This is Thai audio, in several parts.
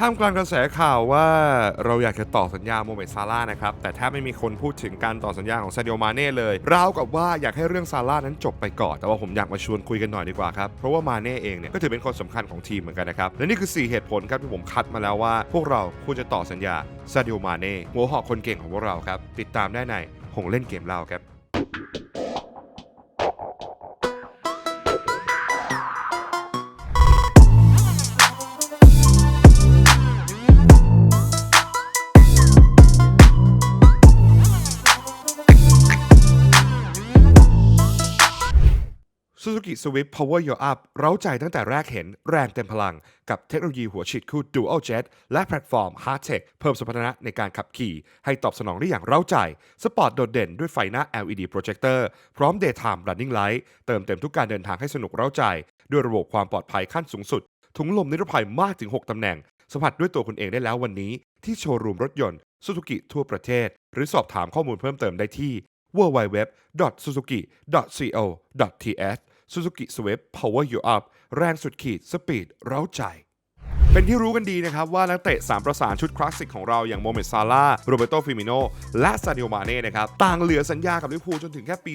ท่ามกลางกระแสข่าวว่าเราอยากจะต่อสัญญาโมเมดซาร่านะครับ แต่แทบไม่มีคนพูดถึงการต่อสัญญาของซาดิโอมาเน่เลยราวกับว่าอยากให้เรื่องซาร่านั้นจบไปก่อน แต่ว่าผมอยากมาชวนคุยกันหน่อยดีกว่าครับ เพราะว่ามาเน่เองเนี่ยก็ถือเป็นคนสำคัญของทีมเหมือนกันนะครับ และนี่คือ 4 เหตุผลครับที่ผมคัดมาแล้วว่า พวกเราควรจะต่อสัญญาซาดิโอมาเน่หัวหอกคนเก่งของพวกเราครับติดตามได้ในหงเล่นเกมเล่าครับ Suzuki Swift Power Your Up เร้าใจตั้งแต่แรกเห็นแรงเต็มพลัง กับเทคโนโลยีหัวฉีดคู่ Dual Jet และแพลตฟอร์ม Hard Tech เพิ่มสมรรถนะในการขับขี่ ให้ตอบสนองได้อย่างเร้าใจ สปอร์ตโดดเด่นด้วยไฟหน้า LED Projector พร้อม Daytime Running Light เติมเต็มทุกการเดินทางให้สนุกเร้าใจ ด้วยระบบความปลอดภัยขั้นสูงสุด ถุงลมนิรภัยมากถึง 6 ตำแหน่ง สัมผัสด้วยตัวคุณเองได้แล้ววันนี้ ที่โชว์รูมรถยนต์ Suzuki ทั่วประเทศ หรือสอบถามข้อมูลเพิ่มเติมได้ที่ www.suzuki.co.th Suzuki Swift Power You Up แรงสุดขีด สปีด เร้าใจ เป็นที่รู้กันดีนะครับว่านักเตะ3ประสานชุดคลาสสิกของเราอย่างโมเมดซาร่าโรเบโตฟิมิโนและซาดิโอมาเน่นะครับต่างเหลือสัญญากับลิเวอร์พูลจนถึงแค่ปี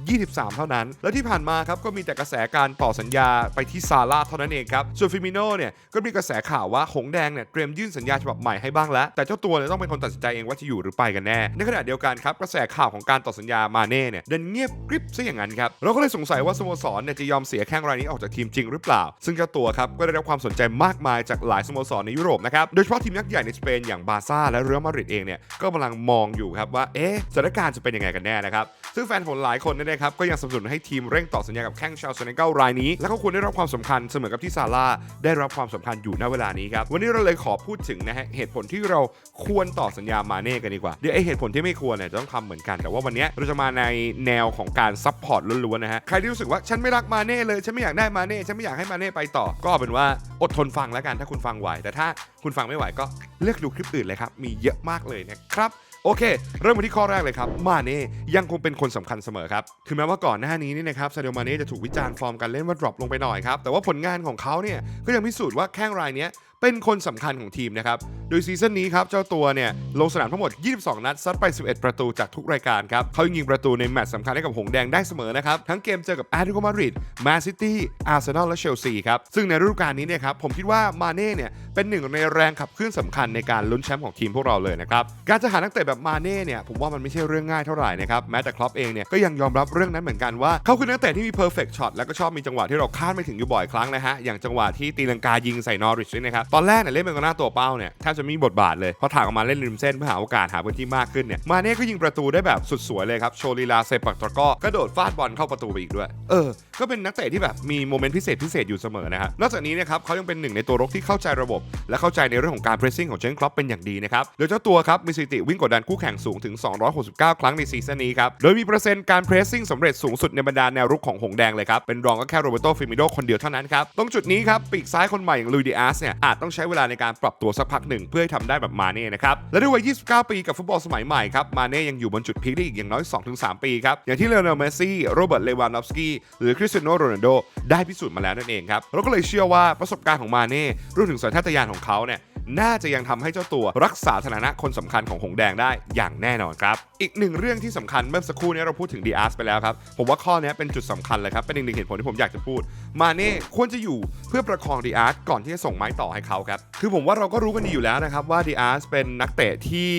2023 เท่านั้น และที่ผ่านมาครับก็มีแต่กระแสการต่อสัญญาไปที่ซาร่าเท่านั้นเองครับส่วนฟิมิโนเนี่ยก็มีกระแสข่าวว่าหงแดงเนี่ยเตรียมยื่นสัญญาฉบับใหม่ให้บ้างแล้ว แต่เจ้าตัวเนี่ยต้องเป็นคนตัดสินใจเองว่าจะอยู่หรือไปกันแน่ ในขณะเดียวกันครับกระแสข่าวของการต่อสัญญามาเน่เนี่ยดันเงียบกริบซะอย่างนั้นครับเราก็เลยสงสัยว่าสโมสรเนี่ยจะยอมเสียแข้งรายนี้ออกจากทีมจริงหรือเปล่า ซึ่งเจ้าตัวครับก็ได้รับความสนใจมากมายจากหลายสโมสรในยุโรปนะครับ โดยเฉพาะทีมยักษ์ใหญ่ในสเปนอย่างบาร์ซ่าและเรอัลมาดริดเองเนี่ยก็กำลังมองอยู่ครับว่าเอ๊ะสถานการณ์จะเป็นยังไงกันแน่นะครับซึ่งแฟนผลหลายคนเนี่ยนะครับก็ยังสนับสนุนให้ทีมเร่งต่อสัญญากับแข้งชาวเซเนกัลรายนี้ และก็ควรได้รับความสำคัญเสมอกับที่ซาร่าได้รับความสำคัญอยู่ณเวลานี้ครับวันนี้เราเลยขอพูดถึงนะฮะเหตุผลที่เราควรต่อสัญญามาเน่กันดีกว่าเดี๋ยวไอเหตุผลที่ไม่ควรเนี่ยจะต้องทำเหมือนกัน แต่ว่าวันนี้เราจะมาในแนวของการซัพพอร์ตล้วนๆนะฮะใครที่รู้สึกว่าฉันไม่รักมาเน่เลยฉันไม่อยากได้มาเน่ฉันไม่อยากให้มาเน่ไปต่อก็เป็นว่าอดทนฟังแล้วกันถ้าคุณฟังไหว แต่ถ้าคุณฟังไม่ไหวก็เลือกดูคลิปอื่นเลยครับ มีเยอะมากเลยนะครับ โอเค เริ่มมาที่ข้อแรกเลยครับ มาเน่ยังคงเป็นคนสำคัญเสมอครับคือแม้ว่าก่อนหน้านี้นี่นะครับซาเดลมาเน่จะถูกวิจารณ์ฟอร์มการเล่นว่าดรอปลงไปหน่อยครับ แต่ว่าผลงานของเขาเนี่ยก็ยังพิสูจน์ว่าแข้งรายเนี้ย เป็นคนสำคัญของทีมนะครับ โดยซีซั่นนี้ครับ เจ้าตัวเนี่ยลงสนามทั้งหมด 22 นัด ซัดไป 11 ประตูจากทุกรายการครับเขายิงประตูในแมตช์สำคัญให้กับหงแดงได้เสมอนะครับ ทั้งเกมเจอกับแอตเลติโกมาดริดแมนซิตี้อาร์เซนอลและเชลซีครับ ซึ่งในฤดูกาลนี้เนี่ยครับผมคิดว่ามาเน่เนี่ยเป็นหนึ่งในแรงขับเคลื่อนสำคัญในการลุ้นแชมป์ของทีมพวกเราเลยนะครับการจะหานักเตะแบบมาเน่เนี่ยผมว่ามันไม่ใช่เรื่องง่ายเท่าไหร่นะครับแม้แต่ครอปเองเนี่ยก็ยังยอมรับเรื่องนั้นเหมือนกันว่าเขาคือนักเตะที่มี perfect shot แล้วก็ชอบมีจังหวะที่เราคาดไม่ถึงอยู่บ่อยครั้งนะฮะอย่างจังหวะที่ตีลังกายิงใส่นอริชนะครับตอนแรกเนี่ยเล่นเป็นกองหน้าตัวเป้าเนี่ยแทบจะไมมีบทบาทเลยพอถากออกมาเล่นริมเส้นเพื่อหาโอกาสหาพื้นที่มากขึ้นเนี่ยมาเน่ก็ยิงประตูได้แบบสุดสวยเลยครับโชว์ลีลาเซปักตะก้อกระโดดฟาดบอลเข้าประตูไปอีกด้วยเออก็เป็นนักเตะที่แบบมีโมเมนต์พิเศษพิเศษอยู่เสมอนะครับนอกจากนี้นะครับเขายังเป็นหนึ่งในตัวรกที่เข้าใจระบบ และเข้าใจในเรื่องของการเพรสซิ่งของเจนครอปเป็นอย่างดีนะครับโดยเจ้าตัวครับมีสถิติวิ่งกดดันคู่แข่งสูงถึง 269 ครั้งในซีซั่นนี้ครับโดยมีเปอร์เซ็นต์การเพรสซิ่งสำเร็จสูงสุดในบรรดาแนวรุกของหงแดงเลยครับเป็นรองก็แค่โรเบโตฟิมิโดคนเดียวเท่านั้นครับตรงจุดนี้ครับปีกซ้ายคนใหม่อย่างลุยดิอาสเนี่ยอาจต้องใช้เวลาในการปรับตัวสักพักหนึ่งเพื่อให้ทำได้แบบมาเน่นะครับ และด้วยวัย 29 ปีกับฟุตบอลสมัยใหม่ครับ มาเน่ยังอยู่บนจุดพีคได้อีกอย่างน้อย 2-3 ปีครับ อย่างที่เลโอเนลเมสซี่ โรเบิร์ต เลวานอฟสกี้ หรือคริสเตียโนโรนัลโดได้พิสูจน์มาแล้วนั่นเองครับ เราก็เลยเชื่อว่าประสบการณ์ของมาเน่รวมถึงสัญชาตญาณของเขาเนี่ย น่าจะยังทำให้เจ้าตัวรักษาฐานะคนสำคัญของหงแดงได้อย่างแน่นอนครับ อีกหนึ่งเรื่องที่สำคัญเมื่อสักครู่นี้เราพูดถึงดีอาร์สไปแล้วครับ ผมว่าข้อนี้เป็นจุดสำคัญเลยครับ เป็นอีกหนึ่งเหตุผลที่ผมอยากจะพูด มาเน่ควรจะอยู่เพื่อประคองดีอาร์สก่อนที่จะส่งไม้ต่อให้เขาครับ คือผมว่าเราก็รู้กันดีอยู่แล้วนะครับว่าดีอาร์สเป็นนักเตะที่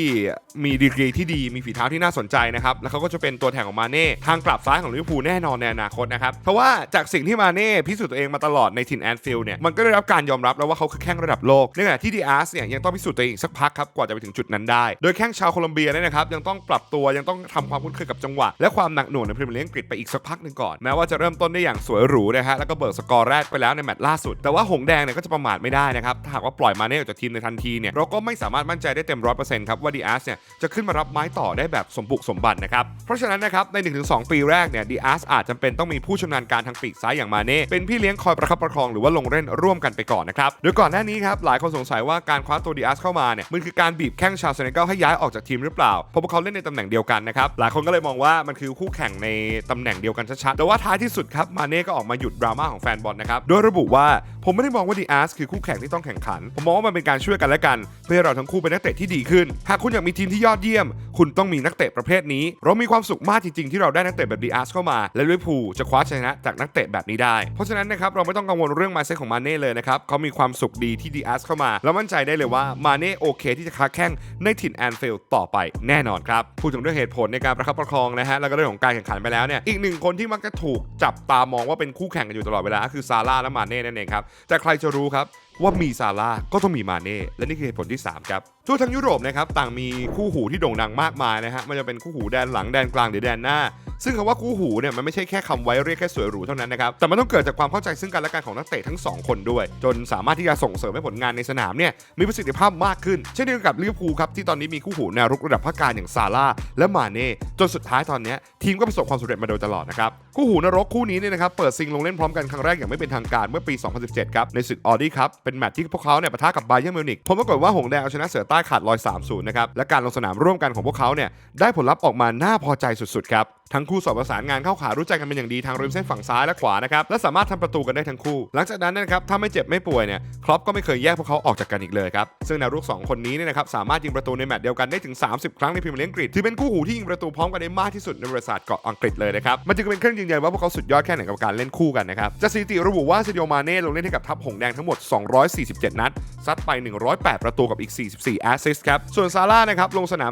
มีดีกรีที่ดีมีฝีเท้าที่น่าสนใจนะครับแล้วเขาก็จะเป็นตัวแทนของมาเน่ทางกลับซ้ายของลิเวอร์พูลแน่นอนในอนาคตนะครับเพราะว่าจากสิ่งที่มาเน่พิสูจน์ตัวเองมาตลอดในถิ่นแอนฟิลด์เนี่ยมันก็ได้รับการยอมรับแล้วว่าเขาคือแข้งระดับโลกในขณะที่ดีอาร์สเนี่ยยังต้องพิสูจน์ตัวเองสักพักครับกว่าจะไปถึงจุดนั้นได้ โดยแข้งชาวโคลอมเบียเนี่ยนะครับยังต้องปรับตัวยังต้องทำความคุ้นเคยกับจังหวะ และความหนักหน่วงในพรีเมียร์ลีกอังกฤษไปอีกสักพักหนึ่งก่อนแม้ว่าจะเริ่มต้นได้อย่างสวยหรูนะฮะแล้วก็เบิกสกอร์แรกไปแล้วในแมตช์ล่าสุด แต่ว่าหงแดงเนี่ยก็จะประมาทไม่ได้นะครับถ้าหากว่าปล่อยมาเน่ออกจากทีมในทันทีเนี่ยเราก็ไม่สามารถมั่นใจได้เต็มร้อยเปอร์เซ็นต์ครับว่าดีอาร์สเนี่ยจะขึ้นมารับไม้ต่อได้แบบสมบุกสมบันนะครับเพราะฉะนั้นนะครับใน1-2 ปีแรกเนี่ยดีอาร์สอาจจำเป็นต้องมีผู้ชำนาญการทางปีกซ้ายอย่างมาเน่เป็นพี่เลี้ยงคอยประคับประคองหรือว่าลงเล่นร่วมกันไปก่อนนะครับโดยก่อนหน้านี้ครับหลายคนสงสัยว่าการคว้าตัวดีอาสเข้ามาเนี่ยมันคือการบีบแข้งชาวเซเนกัลให้ย้ายออกจากทีมหรือเปล่าเพราะพวกเขาเล่นในตำแหน่งเดียวกันนะครับหลายคนก็เลยมองว่ามันคือคู่แข่งในตำแหน่งเดียวกันชัดๆแต่ว่าท้ายที่สุดครับมาเน่ก็ออกมาหยุดดราม่าของแฟนบอลนะครับโดยระบุว่า ผมไม่ได้มองว่าดีอาร์สคือคู่แข่งที่ต้องแข่งขัน ผมมองว่ามันเป็นการช่วยกันและกัน เพื่อให้เราทั้งคู่เป็นนักเตะที่ดีขึ้น หากคุณอยากมีทีมที่ยอดเยี่ยม คุณต้องมีนักเตะประเภทนี้ เรามีความสุขมากจริงๆ ที่เราได้นักเตะแบบดีอาร์สเข้ามา และลิเวอร์พูลจะคว้าชนะจากนักเตะแบบนี้ได้ เพราะฉะนั้นนะครับเราไม่ต้องกังวลเรื่องมาเซของมาเน่เลยนะครับเขามีความสุขดีที่ดีอาร์สเข้ามาแล้วมั่นใจได้เลยว่ามาเน่โอเค ที่จะค้าแข่งในถิ่นแอนฟิลด์ต่อไปแน่นอนครับพูดถึงเรื่องเหตุผลในการประคับประคองนะฮะแล้วก็เรื่องของการแข่งขันไปแล้วเนี่ยอีกหนึ่งคนที่มักจะถูกจับตามองว่าเป็นคู่แข่งกันอยู่ตลอดเวลาคือซาร่าและมาเน่นั่นเองครับแต่ใครจะรู้ครับว่ามีซาร่าก็ต้องมีมาเน่และนี่คือเหตุผลที่ 3 ครับ ทั่วทั้งยุโรปนะครับต่างมีคู่หูที่โด่งดังมากมายนะฮะมันจะเป็นคู่หูแดนหลังแดนกลางหรือแดนหน้า ซึ่งคำว่าคู่หูเนี่ยมันไม่ใช่แค่คำไว้เรียกแค่สวยหรูเท่านั้นนะครับแต่มันต้องเกิดจากความเข้าใจซึ่งกันและกันของนักเตะทั้ง 2 คนด้วย จนสามารถที่จะส่งเสริมให้ผลงานในสนามเนี่ยมีประสิทธิภาพมากขึ้น เช่นเดียวกับลิเวอร์พูลครับที่ตอนนี้มีคู่หูแนวรุกระดับภาคกลางอย่างซาร่าและมาเน่จนสุดท้ายตอนนี้ทีมก็ประสบความสำเร็จมาโดยตลอดนะครับคู่หูนรกคู่นี้เนี่ยนะครับเปิดซิงลงเล่นพร้อมกันครั้งแรกอย่างไม่เป็นทางการเมื่อปี 2017 ครับในศึกออดี้ครับเป็นแมตช์ที่พวกเขาเนี่ยปะทะกับบาเยิร์นมิวนิกผลปรากฏว่าหงแดงเอาชนะเสือใต้ขาดลอย 3-0 นะครับ และการลงสนามร่วมกันของพวกเขาเนี่ยได้ผลลัพธ์ออกมาน่าพอใจสุดๆ ครับ ทั้งคู่สอบประสานงานเข้าขารู้ใจกันเป็นอย่างดีทางริมเส้นฝั่งซ้ายและขวานะครับและสามารถทำประตูกันได้ทั้งคู่ หลังจากนั้นนะครับถ้าไม่เจ็บไม่ป่วยเนี่ยครอปก็ไม่เคยแยกพวกเขาออกจากกันอีกเลยครับซึ่งแนวรุกสองคนนี้เนี่ยนะครับสามารถยิงประตูในแมตช์เดียวกันได้ถึง 30 ครั้งในพรีเมียร์ลีกอังกฤษถือเป็นคู่หูที่ยิงประตูพร้อมกันได้มากที่สุดในประวัติศาสตร์เกาะอังกฤษเลยนะครับมันจึงเป็นเครื่องยืนยันว่าพวกเขาสุดยอดแค่ไหนกับการเล่นคู่กันนะครับจากสถิติระบุว่าซาดิโอมาเน่ลงเล่นให้กับทัพหงแดงทั้งหมด 247 นัดซัดไป 108 ประตูกับอีก 44 แอสซิสต์ครับส่วนซาร่านะครับลงสนาม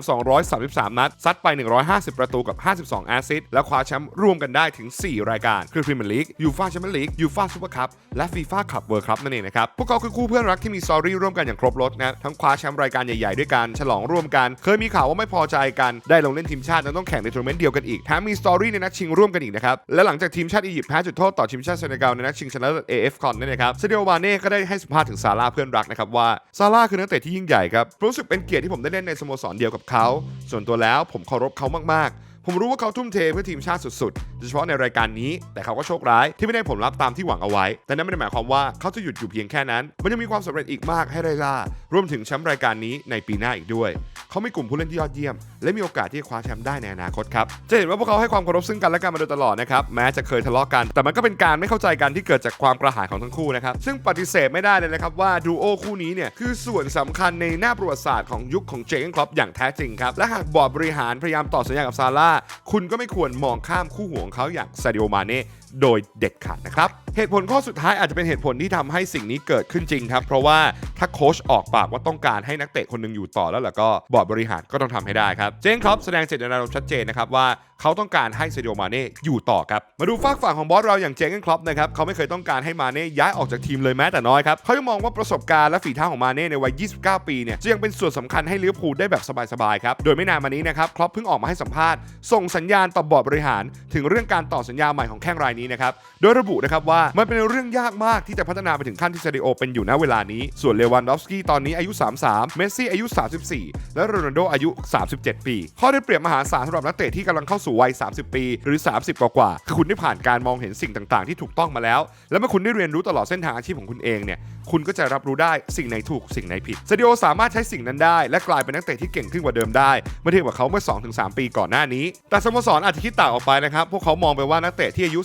233 นัดซัดไป 150 ประตูกับ 52 แอสซิสต์และคว้าแชมป์รวมกันได้ถึง 4 รายการ คือพรีเมียร์ลีกยูฟ่าแชมเปี้ยนลีกยูฟ่าซูเปอร์คัพและฟีฟ่าคัพเวิร์คัพนั่นเองนะครับ พวกเขาคือคู่เพื่อนรักที่มีสตอรี่ร่วมกันอย่างครบรถนะทั้งคว้าแชมป์รายการใหญ่ๆด้วยกันฉลองร่วมกัน เคยมีข่าวว่าไม่พอใจกันได้ลงเล่นทีมชาติแล้วต้องแข่งในทัวร์นาเมนต์เดียวกันอีกแถมมีสตอรี่ในนัดชิงร่วมกันอีกนะครับและหลังจากทีมชาติอียิปต์แพ้จุดโทษต่อทีมชาติเซเนกัลในนัดชิงชนะเลิศ AF คอนนั่นนะครับซาดิโอวาเน่ก็ได้ให้สัมภาษณ์ถึงซาร่าเพื่อนรักนะครับว่าซาร่าคือนักเตะที่ยิ่งใหญ่ครับรู้สึกเป็นเกียรติที่ผมได้เล่นในสโมสรเดียวกับเขาส่วนตัวแล้วผมเคารพเขามากๆ ผมรู้ว่าเขาทุ่มเทเพื่อทีมชาติสุดๆ โดยเฉพาะในรายการนี้ แต่เขาก็โชคร้ายที่ไม่ได้ผลลัพธ์ตามที่หวังเอาไว้ แต่นั่นไม่ได้หมายความว่าเขาจะหยุดอยู่เพียงแค่นั้น มันยังมีความสำเร็จอีกมากให้ไรล่ารวมถึงแชมป์รายการนี้ในปีหน้าอีกด้วย เขามีกลุ่มผู้เล่นที่ยอดเยี่ยม และมีโอกาสที่จะคว้าแชมป์ได้ในอนาคตครับ จะเห็นว่าพวกเขาให้ความเคารพซึ่งกันและกันมาโดยตลอดนะครับ แม้จะเคยทะเลาะกัน แต่มันก็เป็นการไม่เข้าใจกันที่เกิดจากความกระหายของทั้งคู่นะครับ ซึ่งปฏิเสธไม่ได้เลยนะครับว่าดูโอคู่นี้เนี่ยคือส่วนสำคัญในหน้าประวัติศาสตร์ของยุคของเจคครอปอย่างแท้จริงครับ และหากบอร์ดบริหารพยายามต่อสัญญากับซาร่า คุณก็ไม่ควรมองข้ามคู่หูของเขาอย่างซาดิโอมาเน่โดยเด็ดขาดนะครับ เหตุผลข้อสุดท้ายอาจจะเป็นเหตุผลที่ทำให้สิ่งนี้เกิดขึ้นจริงครับ เพราะว่าถ้าโค้ชออกปากว่าต้องการให้นักเตะคนหนึ่งอยู่ต่อแล้วล่ะก็บอร์ดบริหารก็ต้องทำให้ได้ครับ เจนครับแสดงเจตนารมณ์ชัดเจนนะครับว่าเขาต้องการให้เซาดิโอมาเน่อยู่ต่อครับ มาดูฝากฝั่งของบอสเราอย่างเจนครอปนะครับเขาไม่เคยต้องการให้มาเน่ย้ายออกจากทีมเลยแม้แต่น้อยครับเขายังมองว่าประสบการณ์และฝีเท้าของมาเน่ในวัย 29 ปีเนี่ยจะยังเป็นส่วนสำคัญให้ลิเวอร์พูลได้แบบสบายๆครับโดยไม่นานมานี้นะครับครอปเพิ่งออกมาให้สัมภาษณ์ส่งสัญญาณต่อบอร์ดบริหาร ถึงเรื่องการต่อสัญญาใหม่ของแข้งรายนี้นะครับโดยระบุนะครับว่ามันเป็นเรื่องยากมากที่จะพัฒนาไปถึงขั้นที่ซาดิโอเป็นอยู่ณเวลานี้ ส่วนเลวันดอฟสกี้ตอนนี้อายุ 33 เมสซี่อายุ 34 และโรนัลโดอายุ 37 ปี ข้อได้เปรียบมหาศาลสำหรับนักเตะที่กำลังเข้าสู่วัย 30 ปี หรือ 30 กว่ากว่าคือคุณได้ผ่านการมองเห็นสิ่งต่าง ๆ ที่ถูกต้องมาแล้ว และเมื่อคุณได้เรียนรู้ตลอดเส้นทางอาชีพของคุณเองเนี่ยคุณก็จะรับรู้ได้สิ่งไหนถูกสิ่งไหนผิดซาดิโอสามารถใช้สิ่งนั้นได้ และกลายเป็นนักเตะที่เก่งขึ้นกว่าเดิมได้เมื่อเทียบกับเขาเมื่อ 2-3 ปีก่อนหน้านี้ แต่สโมสรอาจจะคิดต่างออกไปนะครับพวกเขามองไปว่านักเตะที่อายุ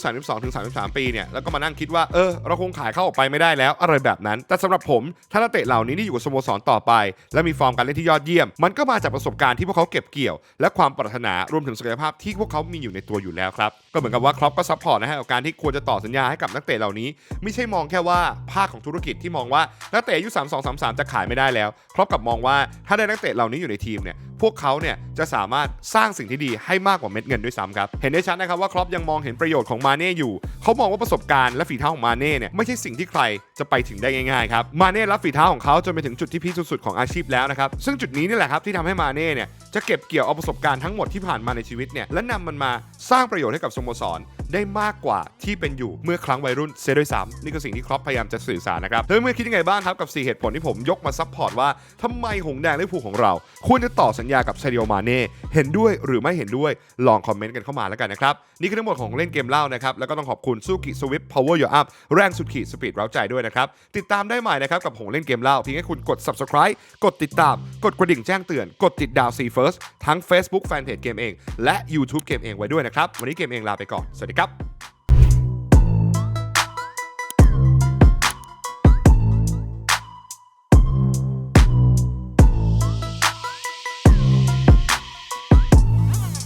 32-33 ปีเนี่ยแล้วก็มานั่งคิดว่าเออเราคงขายเข้าออกไปไม่ได้แล้วอะไรแบบนั้น แต่สำหรับผมถ้านักเตะเหล่านี้ที่อยู่กับสโมสรต่อไป และมีฟอร์มการเล่นที่ยอดเยี่ยม มันก็มาจากประสบการณ์ที่พวกเขาเก็บเกี่ยว และความปรารถนารวมถึงศักยภาพที่พวกเขามีอยู่ในตัวอยู่แล้วครับก็เหมือนกับว่าครอปก็ซัพพอร์ตนะฮะกับการที่ควรจะต่อสัญญาให้กับนักเตะเหล่านี้ ไม่ใช่มองแค่ว่าภาคของธุรกิจที่มองว่านักเตะอายุ 32-33 จะขายไม่ได้แล้วครอปกับมองว่าถ้าได้นักเตะเหล่านี้อยู่ในทีมเนี่ยพวกเขาเนี่ยจะสามารถสร้างสิ่งที่ดีให้มากกว่าเม็ดเงินด้วยซ้ำครับ เห็นได้ชัดนะครับว่าครอปยังมองเห็นประโยชน์ของมาเน่อยู่ เขามองว่าประสบการณ์และฝีเท้าของมาเน่เนี่ยไม่ใช่สิ่งที่ใครจะไปถึงได้ง่ายๆครับ มาเน่รับฝีเท้าของเขาจนไปถึงจุดที่พีคสุดๆของอาชีพแล้วนะครับ ซึ่งจุดนี้นี่แหละครับที่ทำให้มาเน่เนี่ยจะเก็บเกี่ยวเอาประสบการณ์ทั้งหมดที่ผ่านมาในชีวิตเนี่ยและนำมันมาสร้างประโยชน์ให้กับสโมสร ได้มากกว่าที่เป็นอยู่เมื่อครั้งวัยรุ่นเสียด้วยซ้ำนี่คือสิ่งที่ครอปพยายามจะสื่อสารนะครับเธอเมื่อคิดยังไงบ้างครับกับ 4 เหตุผลที่ผมยกมาซัพพอร์ตว่าทำไมหงแดงลิเวอร์พูลของเรา ควรจะต่อสัญญากับซาดิโอมาเน่เห็นด้วยหรือไม่เห็นด้วยลองคอมเมนต์กันเข้ามาแล้วกันนะครับนี่คือทั้งหมดของเล่นเกมเล่านะครับแล้วก็ต้องขอบคุณซูกิสวิฟ Power Your Up แรงสุดขีดสปีดเร้าใจด้วยนะครับติดตามได้ใหม่นะครับกับหงเล่นเกมเล่าเพียงแค่คุณกด subscribe กดติดตาม กดกระดิ่งแจ้งเตือนกดติดดาว C First ทั้ง Facebook Fanpage เกมเองและ YouTube เกมเองไว้ด้วยนะครับวันนี้เกมเองลาไปก่อนสวัสดีครับ cấp.